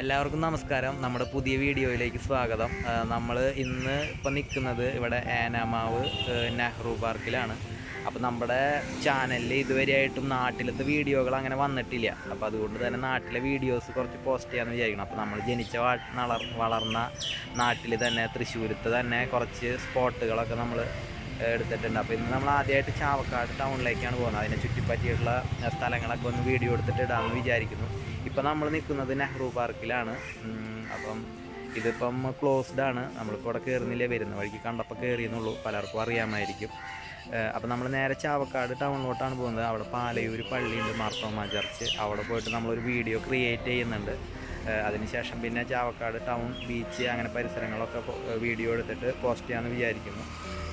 എല്ലാവർക്കും നമസ്കാരം. നമ്മുടെ പുതിയ വീഡിയോയിലേക്ക് സ്വാഗതം. നമ്മൾ ഇന്ന് ഇപ്പം നിൽക്കുന്നത് ഇവിടെ ഏനാമാവ് നെഹ്റു പാർക്കിലാണ്. അപ്പോൾ നമ്മുടെ ചാനലിൽ ഇതുവരെയായിട്ടും നാട്ടിലത്തെ വീഡിയോകൾ അങ്ങനെ വന്നിട്ടില്ല. അപ്പോൾ അതുകൊണ്ട് തന്നെ നാട്ടിലെ വീഡിയോസ് കുറച്ച് പോസ്റ്റ് ചെയ്യാമെന്ന് വിചാരിക്കണം അപ്പോൾ നമ്മൾ ജനിച്ച വളർന്ന നാട്ടിൽ തന്നെ തൃശ്ശൂരത്ത് തന്നെ കുറച്ച് സ്പോട്ടുകളൊക്കെ നമ്മൾ എടുത്തിട്ടുണ്ട്. അപ്പോൾ ഇന്ന് നമ്മൾ ആദ്യമായിട്ട് ചാവക്കാട് ടൗണിലേക്കാണ് പോകുന്നത്. അതിനെ ചുറ്റിപ്പറ്റിയിട്ടുള്ള സ്ഥലങ്ങളൊക്കെ ഒന്ന് വീഡിയോ എടുത്തിട്ട് ഇടാമെന്ന് വിചാരിക്കുന്നു. ഇപ്പം നമ്മൾ നിൽക്കുന്നത് നെഹ്റു പാർക്കിലാണ്. അപ്പം ഇതിപ്പം ക്ലോസ്ഡ് ആണ്. നമ്മളിപ്പോൾ ഇവിടെ കയറുന്നില്ല വരുന്ന വഴിക്ക് കണ്ടപ്പോൾ കയറിയെന്നുള്ളൂ പലർക്കും അറിയാമായിരിക്കും. അപ്പോൾ അപ്പം നമ്മൾ നേരെ ചാവക്കാട് ടൗണിലോട്ടാണ് പോകുന്നത്. അവിടെ പാലയൂർ പള്ളിയുണ്ട് മാർത്തോമ ചർച്ച്. അവിടെ പോയിട്ട് നമ്മളൊരു വീഡിയോ ക്രിയേറ്റ് ചെയ്യുന്നുണ്ട്. അതിനുശേഷം പിന്നെ ചാവക്കാട് ടൗൺ ബീച്ച് അങ്ങനെ പരിസരങ്ങളൊക്കെ വീഡിയോ എടുത്തിട്ട് പോസ്റ്റ് ചെയ്യാമെന്ന് വിചാരിക്കുന്നു.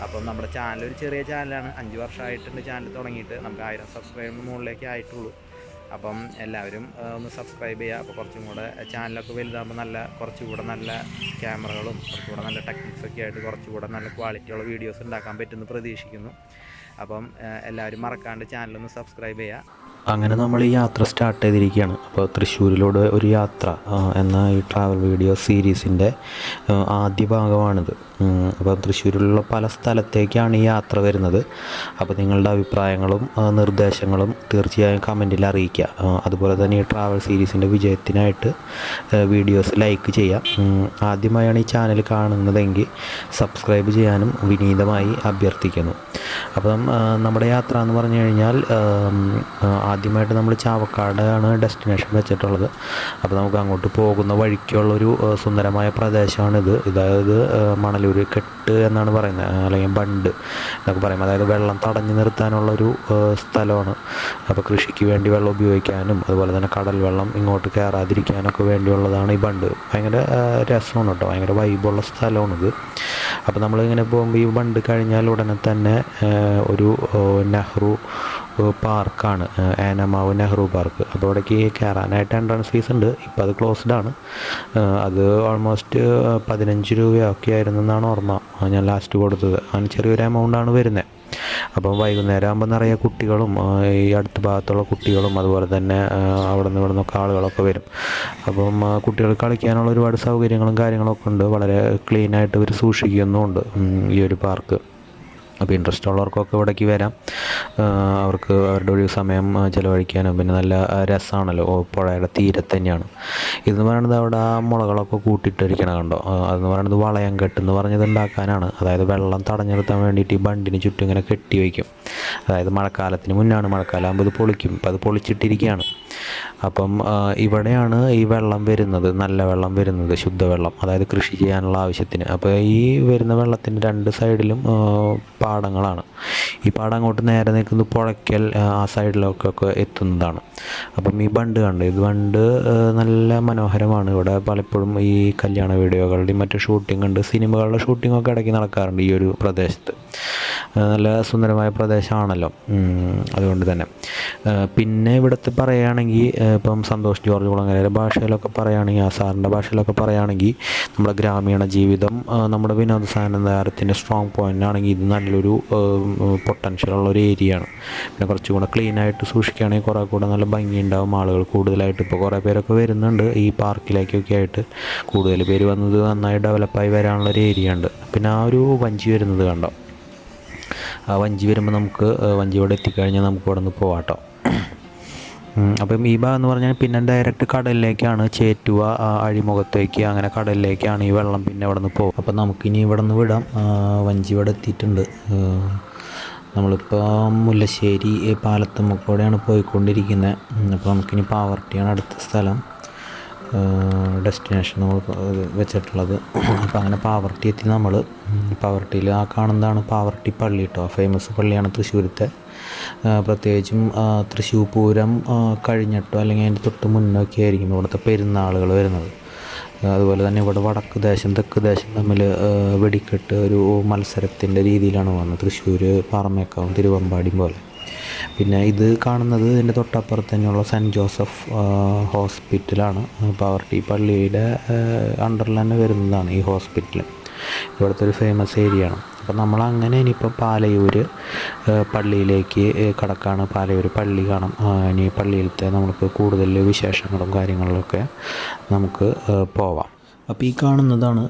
അപ്പം നമ്മുടെ ചാനൽ ഒരു ചെറിയ ചാനലാണ് അഞ്ച് വർഷമായിട്ടുണ്ട് ചാനൽ തുടങ്ങിയിട്ട്. നമുക്ക് ആയിരം സബ്സ്ക്രൈബറിന് മുകളിലേക്ക് ആയിട്ടുള്ളൂ. അപ്പം എല്ലാവരും ഒന്ന് സബ്സ്ക്രൈബ് ചെയ്യുക. അപ്പോൾ കുറച്ചും കൂടെ ചാനലൊക്കെ വലുതാകുമ്പോൾ നല്ല കുറച്ചുകൂടെ നല്ല ക്യാമറകളും കുറച്ചുകൂടെ നല്ല ടെക്നിക്സൊക്കെ ആയിട്ട് കുറച്ചുകൂടെ നല്ല ക്വാളിറ്റിയുള്ള വീഡിയോസ് ഉണ്ടാക്കാൻ പറ്റുമെന്ന് പ്രതീക്ഷിക്കുന്നു. അപ്പം എല്ലാവരും മറക്കാണ്ട് ചാനലൊന്ന് സബ്സ്ക്രൈബ് ചെയ്യുക. അങ്ങനെ നമ്മൾ ഈ യാത്ര സ്റ്റാർട്ട് ചെയ്തിരിക്കുകയാണ്. അപ്പോൾ തൃശ്ശൂരിലൂടെ ഒരു യാത്ര എന്ന ഈ ട്രാവൽ വീഡിയോ സീരീസിന്റെ ആദ്യ ഭാഗമാണിത്. അപ്പോൾ തൃശ്ശൂരിലുള്ള പല സ്ഥലത്തേക്കാണ് ഈ യാത്ര വരുന്നത്. അപ്പോൾ നിങ്ങളുടെ അഭിപ്രായങ്ങളും നിർദ്ദേശങ്ങളും തീർച്ചയായും കമന്റിൽ അറിയിക്കുക. അതുപോലെ തന്നെ ഈ ട്രാവൽ സീരീസിന്റെ വിജയത്തിനായിട്ട് വീഡിയോസ് ലൈക്ക് ചെയ്യാം ആദ്യമായാണ് ഈ ചാനൽ കാണുന്നതെങ്കിൽ സബ്സ്ക്രൈബ് ചെയ്യാനും വിനീതമായി അഭ്യർത്ഥിക്കുന്നു. അപ്പം നമ്മുടെ യാത്ര എന്ന് പറഞ്ഞു കഴിഞ്ഞാൽ ആദ്യമായിട്ട് നമ്മൾ ചാവക്കാടാണ് ഡെസ്റ്റിനേഷൻ വെച്ചിട്ടുള്ളത്. അപ്പോൾ നമുക്ക് അങ്ങോട്ട് പോകുന്ന വഴിക്കുള്ളൊരു സുന്ദരമായ പ്രദേശമാണിത്. അതായത് മണലൂർ കെട്ട് എന്നാണ് പറയുന്നത്. അല്ലെങ്കിൽ ബണ്ട് എന്നൊക്കെ പറയും. അതായത് വെള്ളം തടഞ്ഞു നിർത്താനുള്ളൊരു സ്ഥലമാണ്. അപ്പോൾ കൃഷിക്ക് വേണ്ടി വെള്ളം ഉപയോഗിക്കാനും അതുപോലെ തന്നെ കടൽ വെള്ളം ഇങ്ങോട്ട് കയറാതിരിക്കാനൊക്കെ വേണ്ടിയുള്ളതാണ് ഈ ബണ്ട്. ഭയങ്കര രസമാണ് കേട്ടോ. ഭയങ്കര വൈബുള്ള സ്ഥലമാണിത്. അപ്പോൾ നമ്മളിങ്ങനെ പോകുമ്പോൾ ഈ ബണ്ട് കഴിഞ്ഞാൽ ഉടനെ തന്നെ ഒരു നെഹ്റു പാർക്കാണ് ആനമാവ് നെഹ്റു പാർക്ക്. അപ്പോൾ അവിടേക്ക് കയറാനായിട്ട് എൻട്രൻസ് ഫീസ് ഉണ്ട്. ഇപ്പോൾ അത് ക്ലോസ്ഡ് ആണ്. അത് ഓൾമോസ്റ്റ് പതിനഞ്ച് രൂപയൊക്കെ ആയിരുന്നു എന്നാണ് ഓർമ്മ ഞാൻ ലാസ്റ്റ് കൊടുത്തത്. അങ്ങനെ ചെറിയൊരു എമൗണ്ട് ആണ് വരുന്നത് അപ്പം വൈകുന്നേരം ആകുമ്പോൾ നിറയെ കുട്ടികളും ഈ അടുത്ത ഭാഗത്തുള്ള കുട്ടികളും അതുപോലെ തന്നെ അവിടെ നിന്ന് ഇവിടെ നിന്നൊക്കെ ആളുകളൊക്കെ വരും. അപ്പം കുട്ടികൾ കളിക്കാനുള്ള ഒരുപാട് സൗകര്യങ്ങളും കാര്യങ്ങളൊക്കെ ഉണ്ട്. വളരെ ക്ലീനായിട്ട് ഇവർ സൂക്ഷിക്കുന്നുമുണ്ട് ഈ ഒരു പാർക്ക്. അപ്പോൾ ഇൻട്രസ്റ്റ് ഉള്ളവർക്കൊക്കെ ഇവിടേക്ക് വരാം. അവർക്ക് അവരുടെ ഒഴിവ് സമയം ചിലവഴിക്കാനും പിന്നെ നല്ല രസമാണല്ലോ പുഴയുടെ തീരത്ത് തന്നെയാണ്. ഇതെന്ന് പറയുന്നത് അവിടെ ആ മുളകളൊക്കെ കൂട്ടിയിട്ടിരിക്കണ കണ്ടോ? അതെന്ന് പറയുന്നത് വളയം കെട്ടെന്ന് പറഞ്ഞത് ഉണ്ടാക്കാനാണ് അതായത് വെള്ളം തടഞ്ഞെടുത്താൻ വേണ്ടിയിട്ട് ഈ ബണ്ടിന് ചുറ്റും ഇങ്ങനെ കെട്ടി വയ്ക്കും. അതായത് മഴക്കാലത്തിന് മുന്നാണ് മഴക്കാലം ആകുമ്പോൾ ഇത് പൊളിക്കും. ഇപ്പോൾ അത് പൊളിച്ചിട്ടിരിക്കുകയാണ് അപ്പം ഇവിടെയാണ് ഈ വെള്ളം വരുന്നത് നല്ല വെള്ളം വരുന്നത് ശുദ്ധവെള്ളം അതായത് കൃഷി ചെയ്യാനുള്ള ആവശ്യത്തിന്. അപ്പോൾ ഈ വരുന്ന വെള്ളത്തിന്റെ രണ്ട് സൈഡിലും പാടങ്ങളാണ്. ഈ പാടം അങ്ങോട്ട് നേരെ നിൽക്കുന്നത് പുഴയ്ക്കൽ ആ, സൈഡിലൊക്കെ ഒക്കെ എത്തുന്നതാണ്. അപ്പം ഈ ബണ്ട് കണ്ട്? ഇത് ബണ്ട് നല്ല മനോഹരമാണ്. ഇവിടെ പലപ്പോഴും ഈ കല്യാണ വീഡിയോകളുടെയും മറ്റു ഷൂട്ടിംഗ് ഉണ്ട്. സിനിമകളുടെ ഷൂട്ടിംഗ് ഒക്കെ ഇടയ്ക്ക് നടക്കാറുണ്ട് ഈ ഒരു പ്രദേശത്ത്. നല്ല സുന്ദരമായ പ്രദേശമാണല്ലോ. അതുകൊണ്ട് തന്നെ. പിന്നെ ഇവിടുത്തെ പറയുകയാണെങ്കിൽ ഇപ്പം സന്തോഷ് ജോർജ് കുളങ്ങരയുടെ ഭാഷയിലൊക്കെ പറയുകയാണെങ്കിൽ ആ സാറിന്റെ ഭാഷയിലൊക്കെ പറയുകയാണെങ്കിൽ നമ്മുടെ ഗ്രാമീണ ജീവിതം നമ്മുടെ വിനോദസഞ്ചാരത്തിന്റെ സ്ട്രോങ് പോയിന്റ് ആണെങ്കിൽ ഇത് നല്ലൊരു പൊട്ടൻഷ്യൽ ഒരു ആണ്. പിന്നെ കുറച്ചുകൂടെ ക്ലീൻ ആയിട്ട് സൂക്ഷിക്കുകയാണെങ്കിൽ കുറേ കൂടെ നല്ല ഭംഗിയുണ്ടാവും ആളുകൾ കൂടുതലായിട്ട് ഇപ്പോൾ കുറേ പേരൊക്കെ വരുന്നുണ്ട്. ഈ പാർക്കിലേക്കൊക്കെ ആയിട്ട് കൂടുതൽ പേര് വന്നത് നന്നായി ഡെവലപ്പായി വരാനുള്ളൊരു ഏരിയ ഉണ്ട്. പിന്നെ ആ ഒരു വഞ്ചി വരുന്നത് കണ്ടോ? ആ വഞ്ചി വരുമ്പോൾ നമുക്ക് വഞ്ചിയോടെ എത്തിക്കഴിഞ്ഞാൽ നമുക്ക് ഇവിടെ നിന്ന് പോവാട്ടോ അപ്പം ഈ ഭാഗം എന്ന് പറഞ്ഞാൽ പിന്നെ ഡയറക്റ്റ് കടലിലേക്കാണ് ചേറ്റുവ അഴിമുഖത്തേക്ക് അങ്ങനെ കടലിലേക്കാണ് ഈ വെള്ളം പിന്നെ ഇവിടെ നിന്ന് പോകും അപ്പം നമുക്കിനി ഇവിടെ നിന്ന് വിടാം വഞ്ചി ഇവിടെ എത്തിയിട്ടുണ്ട്. നമ്മളിപ്പോൾ മുല്ലശ്ശേരി പാലത്തുമ്മക്കൂടെയാണ് പോയിക്കൊണ്ടിരിക്കുന്നത് അപ്പോൾ നമുക്കിനി പാവർട്ടിയാണ് അടുത്ത സ്ഥലം. ഡെസ്റ്റിനേഷൻ നമ്മൾ വെച്ചിട്ടുള്ളത്. അപ്പോൾ അങ്ങനെ പാവർട്ടി എത്തി നമ്മൾ പാവർട്ടിയിൽ ആ കാണുന്നതാണ് പാവർട്ടി പള്ളി കേട്ടോ ഫേമസ് പള്ളിയാണ് തൃശ്ശൂരത്തെ. പ്രത്യേകിച്ചും തൃശ്ശൂർ പൂരം കഴിഞ്ഞിട്ടോ അല്ലെങ്കിൽ അതിന്റെ തൊട്ട് മുന്നൊക്കെ ആയിരിക്കും ഇവിടുത്തെ പെരുന്നാളുകൾ വരുന്നത്. അതുപോലെ തന്നെ ഇവിടെ വടക്ക് ദേശം തെക്ക് ദേശം തമ്മിൽ വെടിക്കെട്ട് ഒരു മത്സരത്തിന്റെ രീതിയിലാണ് വന്നത്. തൃശ്ശൂർ പാറമേക്കാവും തിരുവമ്പാടിയും പോലെ. പിന്നെ ഇത് കാണുന്നത് ഇതിന്റെ തൊട്ടപ്പുറത്ത് തന്നെയുള്ള സെന്റ് ജോസഫ് ഹോസ്പിറ്റലാണ്. പവർട്ടി പള്ളിയുടെ അണ്ടറിൽ തന്നെ വരുന്നതാണ് ഈ ഹോസ്പിറ്റൽ ഇവിടുത്തെ ഒരു ഫേമസ് ഏരിയ ആണ്. അപ്പം നമ്മൾ അങ്ങനെ ഇനിയിപ്പോൾ പാലയൂർ പള്ളിയിലേക്ക് കടക്കാണ് പാലയൂർ പള്ളി കാണാം. ഇനി പള്ളിയിലത്തെ നമുക്ക് കൂടുതൽ വിശേഷങ്ങളും കാര്യങ്ങളിലൊക്കെ നമുക്ക് പോവാം. അപ്പോൾ ഈ കാണുന്നതാണ്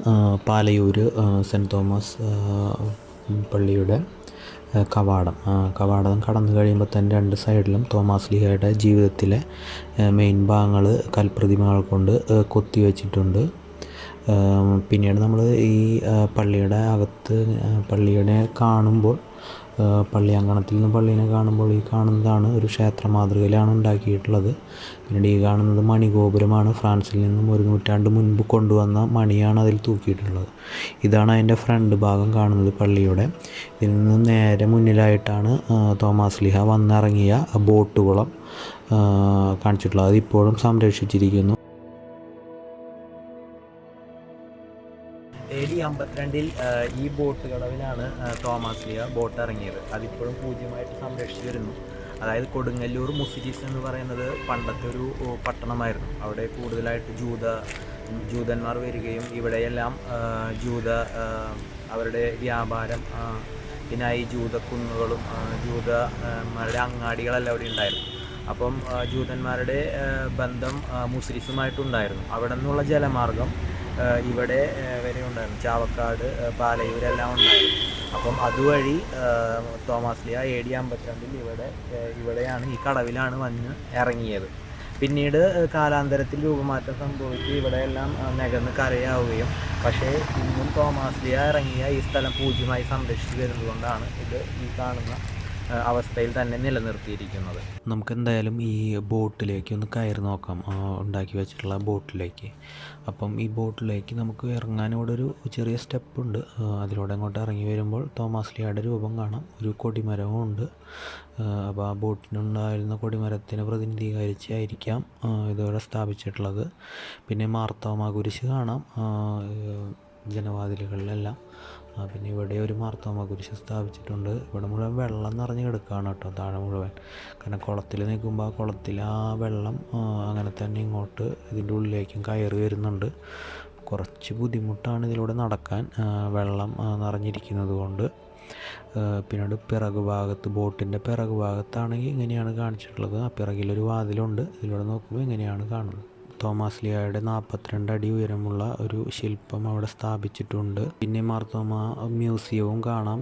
പാലയൂർ സെന്റ് തോമസ് പള്ളിയുടെ കവാടം. കവാടം കടന്നു കഴിയുമ്പോൾ തന്നെ രണ്ട് സൈഡിലും തോമാസ് ലീഹയുടെ ജീവിതത്തിലെ മെയിൻ ഭാഗങ്ങൾ കൽപ്രതിമകൾ കൊണ്ട് കൊത്തി കൊത്തിവെച്ചിട്ടുണ്ട് പിന്നീട് നമ്മൾ ഈ പള്ളിയുടെ അകത്ത് പള്ളിയുടെ കാണുമ്പോൾ പള്ളി അങ്കണത്തിൽ നിന്ന് പള്ളീനെ കാണുമ്പോൾ ഈ കാണുന്നതാണ് ഒരു ക്ഷേത്ര മാതൃകയിലാണ് ഉണ്ടാക്കിയിട്ടുള്ളത്. പിന്നീട് ഈ കാണുന്നത് മണിഗോപുരമാണ്. ഫ്രാൻസിൽ നിന്നും ഒരു നൂറ്റാണ്ട് മുൻപ് കൊണ്ടുവന്ന മണിയാണ് അതിൽ തൂക്കിയിട്ടുള്ളത്. ഇതാണ് അതിന്റെ ഫ്രണ്ട് ഭാഗം കാണുന്നത് പള്ളിയുടെ. ഇതിൽ നിന്ന് നേരെ മുന്നിലായിട്ടാണ് തോമാസ് ലിഹ വന്നിറങ്ങിയ ബോട്ടുകുളം കാണിച്ചിട്ടുള്ളത്. അത് ഇപ്പോഴും സംരക്ഷിച്ചിരിക്കുന്നു. എ ഡി അമ്പത്തിരണ്ടിൽ ഈ ബോട്ട് കടവിലാണ് തോമസ് ലിയ ബോട്ട് ഇറങ്ങിയത്. അതിപ്പോഴും പൂജ്യമായിട്ട് സംരക്ഷിച്ചു വരുന്നു. അതായത് കൊടുങ്ങല്ലൂർ മുസിരിസ് എന്ന് പറയുന്നത് പണ്ടത്തെ ഒരു പട്ടണമായിരുന്നു. അവിടെ കൂടുതലായിട്ട് ജൂത ജൂതന്മാർ വരികയും ഇവിടെയെല്ലാം ജൂത അവരുടെ വ്യാപാരം പിന്നെ ഈ ജൂതക്കുന്നുകളും ജൂതന്മാരുടെ അങ്ങാടികളെല്ലാം അവിടെ ഉണ്ടായിരുന്നു. അപ്പം ജൂതന്മാരുടെ ബന്ധം മുസ്ലിസുമായിട്ടുണ്ടായിരുന്നു അവിടെ നിന്നുള്ള ജലമാർഗം ഇവിടെ വരെ ഉണ്ടായിരുന്നു ചാവക്കാട് പാലയൂരെല്ലാം ഉണ്ടായിരുന്നു. അപ്പം അതുവഴി തോമാസ്ലിയ തോമസ് ലിയ എ ഡി അമ്പത്തിരണ്ടിൽ ഇവിടെ ഇവിടെയാണ് ഈ കടവിലാണ് വന്ന് ഇറങ്ങിയത്. പിന്നീട് കാലാന്തരത്തിൽ രൂപമാറ്റം സംഭവിച്ച് ഇവിടെയെല്ലാം നികന്ന് കരയാവുകയും പക്ഷേ ഇന്നും തോമാസ്ലിയ ഇറങ്ങിയ ഈ സ്ഥലം പൂജ്യമായി സംരക്ഷിച്ചു വരുന്നതുകൊണ്ടാണ് ഇത് ഈ കാണുന്ന അവസ്ഥയിൽ തന്നെ നിലനിർത്തിയിരിക്കുന്നത്. നമുക്ക് എന്തായാലും ഈ ബോട്ടിലേക്ക് ഒന്ന് കയറി നോക്കാം. ഉണ്ടാക്കി വെച്ചിട്ടുള്ള ബോട്ടിലേക്ക്. അപ്പം ഈ ബോട്ടിലേക്ക് നമുക്ക് ഇറങ്ങാൻ ഇവിടെ ഒരു ചെറിയ സ്റ്റെപ്പ് ഉണ്ട് അതിലൂടെ അങ്ങോട്ട് ഇറങ്ങി വരുമ്പോൾ തോമസ് ലിയായുടെ രൂപം കാണാം. ഒരു കൊടിമരവും ഉണ്ട്. അപ്പം അപ്പോൾ ആ ബോട്ടിനുണ്ടായിരുന്ന കൊടിമരത്തിനെ പ്രതിനിധീകരിച്ചായിരിക്കാം ഇതുവരെ സ്ഥാപിച്ചിട്ടുള്ളത്. പിന്നെ മാർത്തോമാ കുരിശ് കാണാം. ജനവാതിലുകളിലെല്ലാം. പിന്നെ ഇവിടെ ഒരു മാർത്തോമ കുരിശ് സ്ഥാപിച്ചിട്ടുണ്ട്. ഇവിടെ മുഴുവൻ വെള്ളം നിറഞ്ഞ് കിടക്കുകയാണ് കേട്ടോ താഴെ മുഴുവൻ. കാരണം കുളത്തിൽ നിൽക്കുമ്പോൾ ആ കുളത്തിൽ ആ വെള്ളം അങ്ങനെ തന്നെ ഇങ്ങോട്ട് ഇതിന്റെ ഉള്ളിലേക്കും കയറി വരുന്നുണ്ട്. കുറച്ച് ബുദ്ധിമുട്ടാണ് ഇതിലൂടെ നടക്കാൻ വെള്ളം നിറഞ്ഞിരിക്കുന്നത് കൊണ്ട്. പിന്നീട് പിറകു ഭാഗത്ത് ബോട്ടിന്റെ പിറകു ഭാഗത്താണെങ്കിൽ ഇങ്ങനെയാണ് കാണിച്ചിട്ടുള്ളത്. ആ പിറകിലൊരു വാതിലുണ്ട്. ഇതിലൂടെ നോക്കുമ്പോൾ ഇങ്ങനെയാണ് കാണുന്നത്. തോമസ് ലിയായുടെ നാൽപ്പത്തിരണ്ട് അടി ഉയരമുള്ള ഒരു ശില്പം അവിടെ സ്ഥാപിച്ചിട്ടുണ്ട്. പിന്നെ മാർത്തോമ മ്യൂസിയവും കാണാം.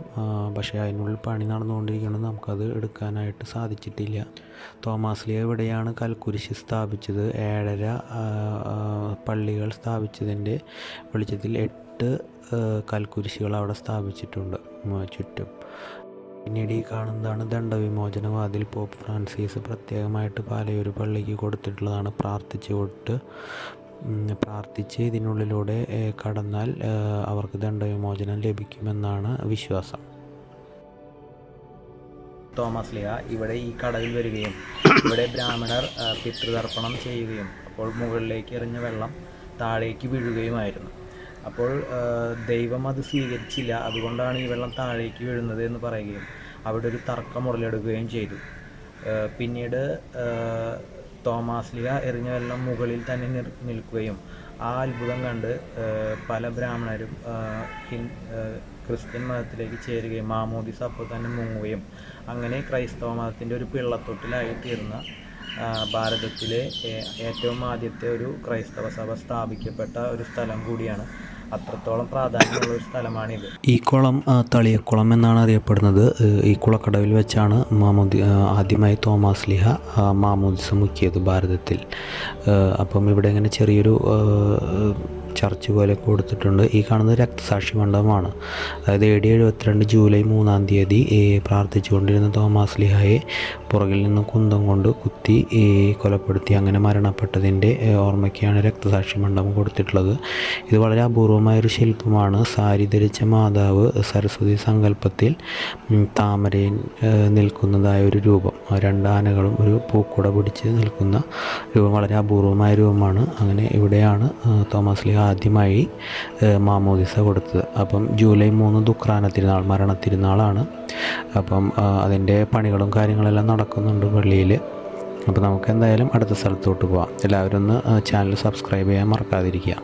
പക്ഷേ അതിനുള്ളിൽ പണി നടന്നുകൊണ്ടിരിക്കുന്നത് നമുക്കത് എടുക്കാനായിട്ട് സാധിച്ചിട്ടില്ല. തോമസ് ലിയ ഇവിടെയാണ് കൽക്കുരിശ് സ്ഥാപിച്ചത്? ഏഴര പള്ളികൾ സ്ഥാപിച്ചതിന്റെ വെളിച്ചത്തിൽ എട്ട് കൽക്കുരിശികൾ അവിടെ സ്ഥാപിച്ചിട്ടുണ്ട്. ചുറ്റും. പിന്നീട് ഈ കാണുന്നതാണ് ദണ്ഡവിമോചന വാതിൽ പോപ്പ് ഫ്രാൻസിസ് പ്രത്യേകമായിട്ട് പാലയൊരു പള്ളിക്ക് കൊടുത്തിട്ടുള്ളതാണ്. പ്രാർത്ഥിച്ചു കൊടുത്ത് പ്രാർത്ഥിച്ച് ഇതിനുള്ളിലൂടെ കടന്നാൽ അവർക്ക് ദണ്ഡവിമോചനം ലഭിക്കുമെന്നാണ് വിശ്വാസം. തോമസ് ലിയ ഇവിടെ ഈ കടവിൽ വരികയും ഇവിടെ ബ്രാഹ്മണർ പിതൃതർപ്പണം ചെയ്യുകയും അപ്പോൾ മുകളിലേക്ക് എറിഞ്ഞ വെള്ളം താഴേക്ക് വീഴുകയുമായിരുന്നു. അപ്പോൾ ദൈവം അത് സ്വീകരിച്ചില്ല. അതുകൊണ്ടാണ് ഈ വെള്ളം താഴേക്ക് വീഴുന്നത് എന്ന് പറയുകയും അവിടെ ഒരു തർക്കം ഉടലെടുക്കുകയും ചെയ്തു. പിന്നീട് തോമാസ് ലിയ എറിഞ്ഞ വെള്ളം മുകളിൽ തന്നെ നിൽക്കുകയും ആ അത്ഭുതം കണ്ട് പല ബ്രാഹ്മണരും ക്രിസ്ത്യൻ മതത്തിലേക്ക് ചേരുകയും മാമോദിസ അപ്പോൾ തന്നെ മുങ്ങുകയും അങ്ങനെ ക്രൈസ്തവ മതത്തിന്റെ ഒരു പിള്ളത്തൊട്ടിലായി തീർന്ന ഭാരതത്തിലെ ഏറ്റവും ആദ്യത്തെ ഒരു ക്രൈസ്തവ സഭ സ്ഥാപിക്കപ്പെട്ട ഒരു സ്ഥലം കൂടിയാണ് അത്രത്തോളം പ്രാധാന്യമുള്ള ഒരു സ്ഥലമാണിത്. ഈ കുളം തളിയക്കുളം എന്നാണ് അറിയപ്പെടുന്നത്. ഈ കുളക്കടവിൽ വെച്ചാണ് മാമോദി ആദ്യമായി തോമസ് ലിഹ മാമോദിസം മുക്കിയത് ഭാരതത്തിൽ. അപ്പം ഇവിടെ ഇങ്ങനെ ചെറിയൊരു ചർച്ച് പോലെ കൊടുത്തിട്ടുണ്ട്. ഈ കാണുന്ന രക്തസാക്ഷി മണ്ഡപമാണ്. അതായത് എ ഡി എഴുപത്തിരണ്ട് ജൂലൈ മൂന്നാം തീയതി പ്രാർത്ഥിച്ചുകൊണ്ടിരുന്ന തോമസ് ലിഹായെ പുറകിൽ നിന്ന് കുന്തം കൊണ്ട് കുത്തി കൊലപ്പെടുത്തി അങ്ങനെ മരണപ്പെട്ടതിന്റെ ഓർമ്മയ്ക്കാണ് രക്തസാക്ഷി മണ്ഡപം കൊടുത്തിട്ടുള്ളത്. ഇത് വളരെ അപൂർവമായൊരു ശില്പമാണ്. സാരി ധരിച്ച മാതാവ് സരസ്വതി സങ്കല്പത്തിൽ താമരയിൽ നിൽക്കുന്നതായ ഒരു രൂപം. രണ്ട് ആനകളും ഒരു പൂക്കുട പിടിച്ച് നിൽക്കുന്ന രൂപം വളരെ അപൂർവമായ രൂപമാണ്. അങ്ങനെ ഇവിടെയാണ് തോമസ് ലീഹ ആദ്യമായി മാമോദിസ കൊടുത്തത്. അപ്പം ജൂലൈ മൂന്ന് ദുക്രാന തിരുനാൾ മരണ തിരുനാളാണ് അപ്പം അതിന്റെ പണികളും കാര്യങ്ങളെല്ലാം നടക്കുന്നുണ്ട് പള്ളിയിൽ അപ്പോൾ നമുക്ക് എന്തായാലും അടുത്ത സ്ഥലത്തോട്ട് പോവാം. എല്ലാവരും ഒന്ന് ചാനൽ സബ്സ്ക്രൈബ് ചെയ്യാൻ മറക്കാതിരിക്കുക.